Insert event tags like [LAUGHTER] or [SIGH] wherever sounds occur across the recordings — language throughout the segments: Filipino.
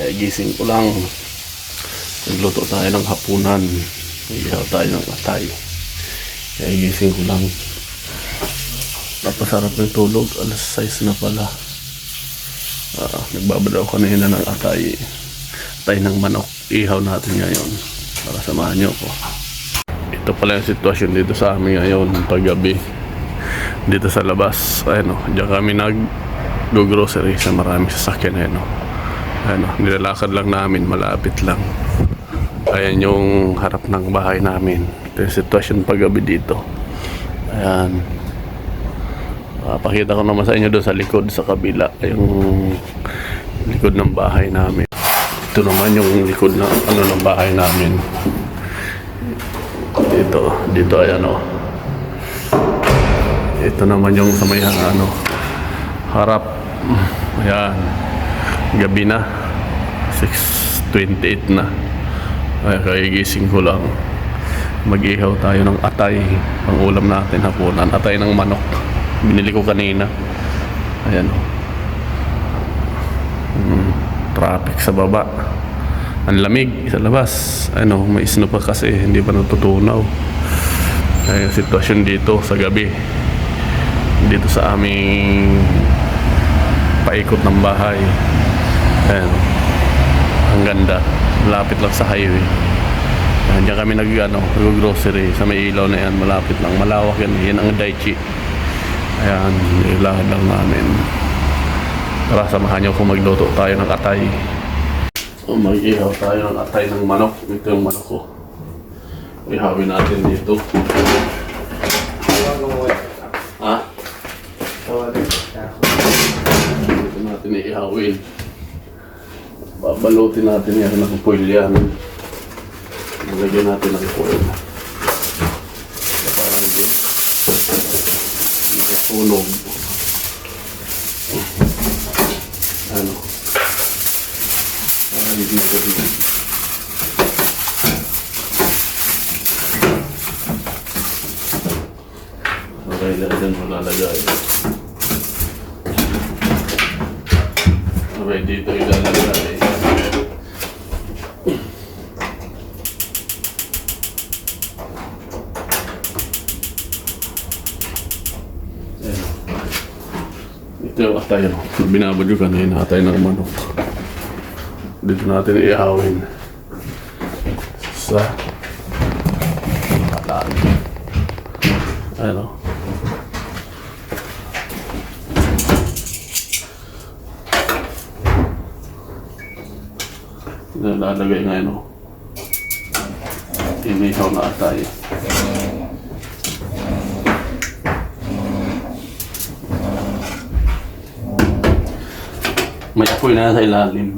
Eh, gising ko lang. Nagluto tayo ng hapunan. Iyaw tayo ng atay. Kaya gising ko lang. Napasarap ng tulog. Alas 6 na pala. Ah, nagbabadaw kanina ng atay. Atay ng manok. Ihaw natin ngayon. Para samahan niyo ko. Ito pala yung sitwasyon dito sa amin ngayon paggabi. Dito sa labas. Ayun o. Diyan kami nag grocery sa maraming sasakyan. Ayun o. Ayun o. Nilalakad lang namin. Malapit lang. Ayan yung harap ng bahay namin. Ito yung sitwasyon paggabi dito. Ayan. Pakita ko naman sa inyo doon sa likod, sa kabila. Yung likod ng bahay namin. Ito naman yung likod ng ano ng bahay namin. Dito, dito ayan o. Ito naman yung sa may ano, harap. Ayan. Gabi na. 6.28 na. Ay, kagigising ko lang. Mag-ihaw tayo ng atay. Pang ulam natin hapunan. Atay ng manok. Binili ko kanina. Ayan o. Mm, traffic sa baba. Ang lamig sa labas. Ano, may snow pa kasi hindi pa natutunaw. Ay, sitwasyon dito sa gabi. Dito sa aming paikot ng bahay. Ayan. Ang ganda. Malapit lang sa highway. Ayan, diyan kami nag, ano, grocery sa may ilaw na yan. Malapit lang. Malawak yan. Yan ang Daichi. Ayan, nilakad lang namin. Tara, samahan niyo kung magluto tayo ng atay. So, mag-ihaw tayo ng atay ng manok. Ito yung manok ko. Ihawin natin dito. Ha? Dito natin ihawin. Babalutin natin yan ng foil yan. Lagyan natin ng foil. Para hindi masunog. Ano? Para hindi masunog. Okay, dyan mo lalagay. Okay, dito ilalagay. Ayan. Ito atay, no? Binabad yung kanina, atay ng manok. Dito natin iahawin sa kalaan. Ano? Nalalagay ngayon, no? Inihaw na atay. May apoy na sa ilalim.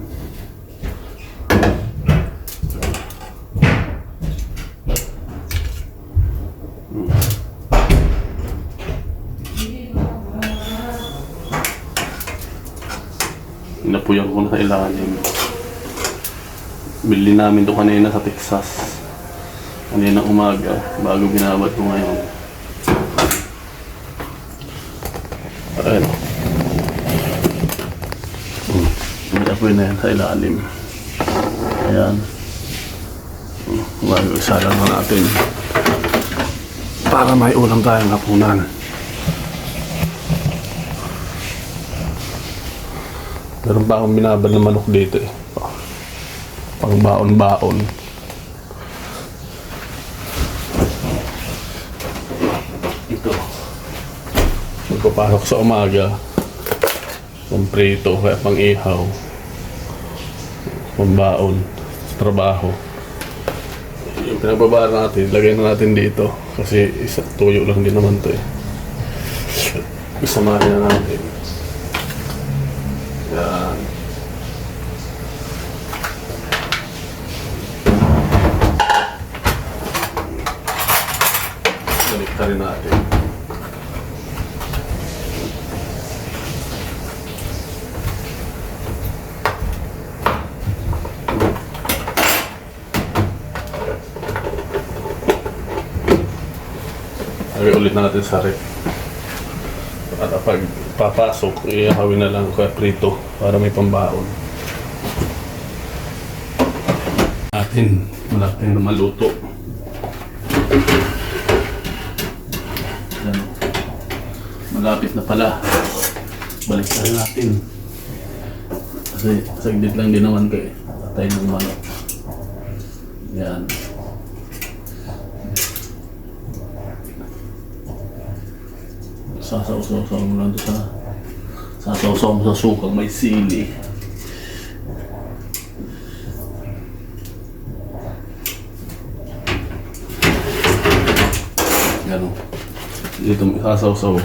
Inapuyan ko na sa ilalim. Bili namin to kanina sa Texas. Kanina umaga, bago binabad ko ngayon. Ayun. Hmm. May apoy na yan sa ilalim. Ayan. Hmm. Bago isa lang na natin. Para may ulam tayong hapunan. Meron pa akong binabad na manok dito eh. Pang baon-baon. Ito. Magpapasok sa umaga. Pamprito, kaya pang ihaw. Pambaon. Trabaho. Yung pinababa natin, lagay na natin dito. Kasi isa, tuyo lang din naman to eh. Isamahin na natin. Yan. Balik ka rin natin. Lagay ulit natin sa rep. At pag papasok, ihawin na lang kaya prito para may pambaon. Atin, malapit na maluto. Malapit na pala. Balik tayo natin. Kasi saglit lang din naman kayo. Patay ng manok. Yan. Sasaw-saw mo lang doon sa sasaw-saw mo sa sukang may sili. O. Dito may sasaw-saw.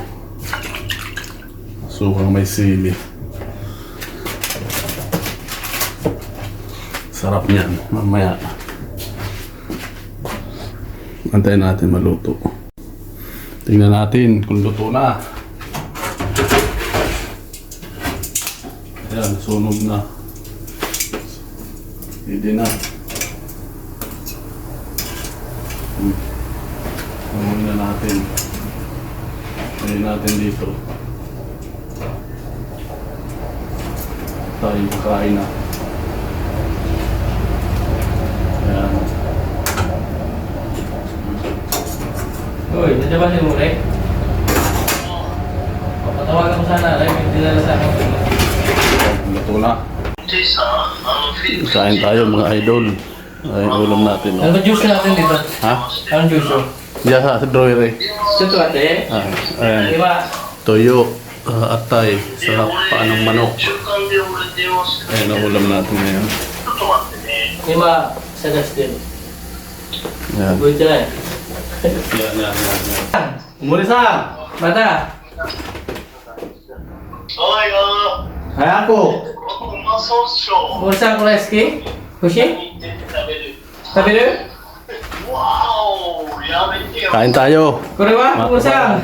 Sukang may sili. Sarap niyan. Mamaya. Antayin natin maluto. Tingnan natin kung luto na. Ayan, sunog na. Hindi na. Hmm. Sunog na natin. Tingnan natin dito. Tayo kakain na. Ayan. Uy, nandiyan ba si Mure? Patawagan ko sana, ay may dinala sa akin. Luto na. Kain tayo mga idol. Ay, ulam natin. Ano Oh. ba juice natin dito? Ha? Anong juice yun? Diyan sa drawer eh. Ito ate. Ah, ayan. Di ba? Toyo, uh, atay, sa paanong manok. Ayan ang ulam natin ngayon. Di ba? Sa Justin. Ayan. Muli sam, bata. Oh yo. Hai aku. Muli sam kau eski, kushi? Tapi lu? Wow, yang ini. Kain tayo. Kau Umur muli sam.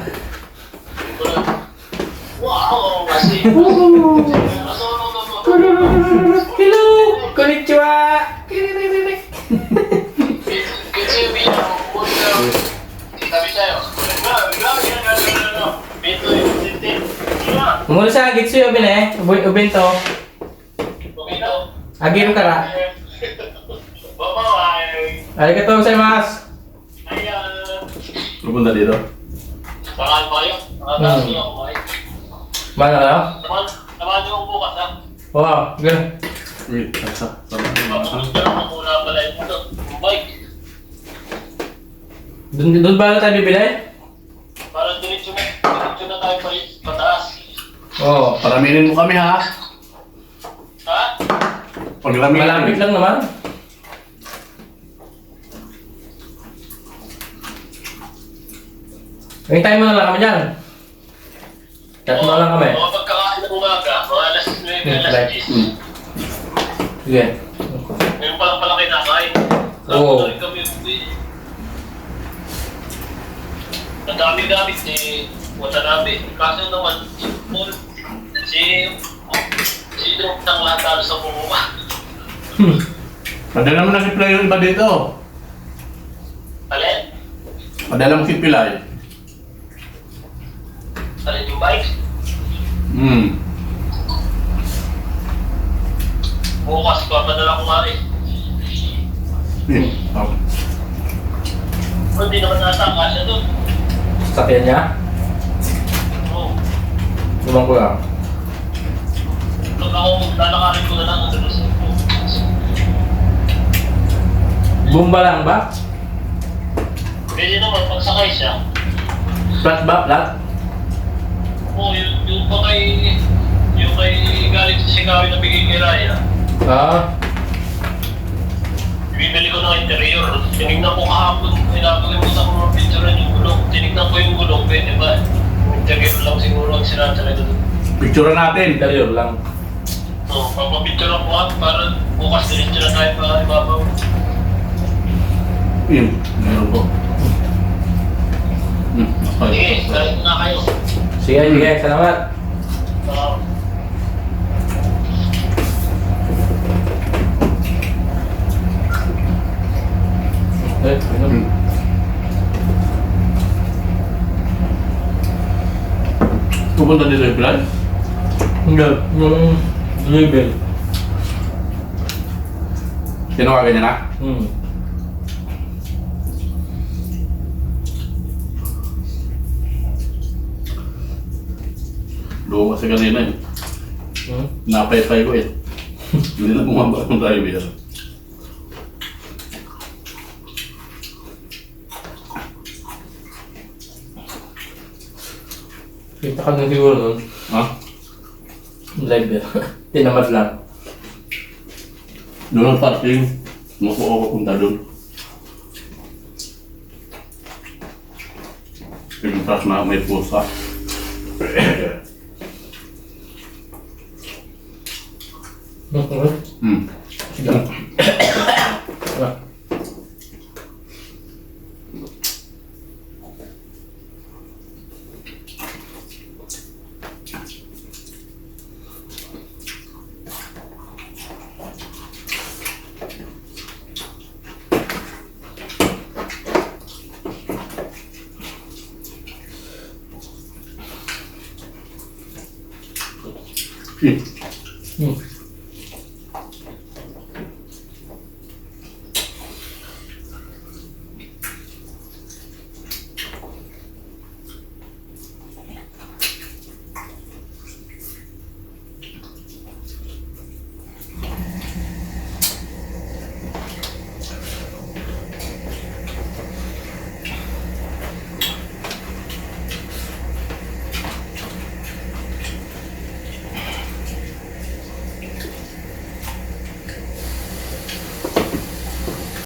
Wow, masih. Hello, konnichiwa. Konnichiwa! Mursa, gitsu yo bine. Ubin ubin to. Agiro kara. Arigatou gozaimasu. Pupunta dito. Mana kayo? Wow, gano'n. Wait, sa sama. Doon, doon ba tayo bibili? Para diretso na, diretso na tayo pa pataas. Oo. Paraminin mo kami ha. Ha? Paglamig Malapit lang naman. Hintay mo na lang kami dyan. Chat mo na lang kami. Mga pagkakain ng umaga, mga alas 9, alas Right. 10. Hmm. Sige. Ngayon pa lang pala kayo nakain. Oo. Ang dami-dami si Watanabe. Kaso naman, si Paul, si si Dok nang latalo sa bumuma. Hmm. [LAUGHS] Padala mo na si Pilay yung iba dito. Alin? Padala mo si Pilay. Alin yung bike? Hmm. Bukas pa, padala ko nga rin. Hmm. Oh. Hindi naman nata, kasya doon. Sakyan niya. Oo. Lumang ko lang. Pag ako, lalakarin ko na lang ang dalos ko. Bumba lang ba? Pwede naman, pagsakay siya. Flat ba? Flat? Oo, yung, yung pa kay... Yung kay galing sa Sigawi na bigay kay Raya. Ah. Ng interior. Tinignan ko kahapon. Pinapalimutan ko mga picture yung gulong. Tinignan ko yung gulong. Pwede ba? Interior lang siguro ang sira talaga doon. Picture natin. Interior lang. So, papapicture ako at para bukas diretso na tayo pa ibabaw. Hmm. Meron po. Hmm. Sige, Okay. galit na kayo. Sige, sige. Salamat. Uh, Eh, minum. Hmm. Pupunta dito yung Pilay? Enggak. Yung label. Tinawagan niya na? Hmm. Doon kasi kanina eh. Hmm? Napay-pay ko eh. [LAUGHS] Hindi na bumaba ng driver. Kita ka na siguro nun. Ha? Live yan. [LAUGHS] Tinamad lang. Doon ang parking. Muko ako punta doon. Pintas na may pusa. Hmm. Hmm. Hmm. Hmm.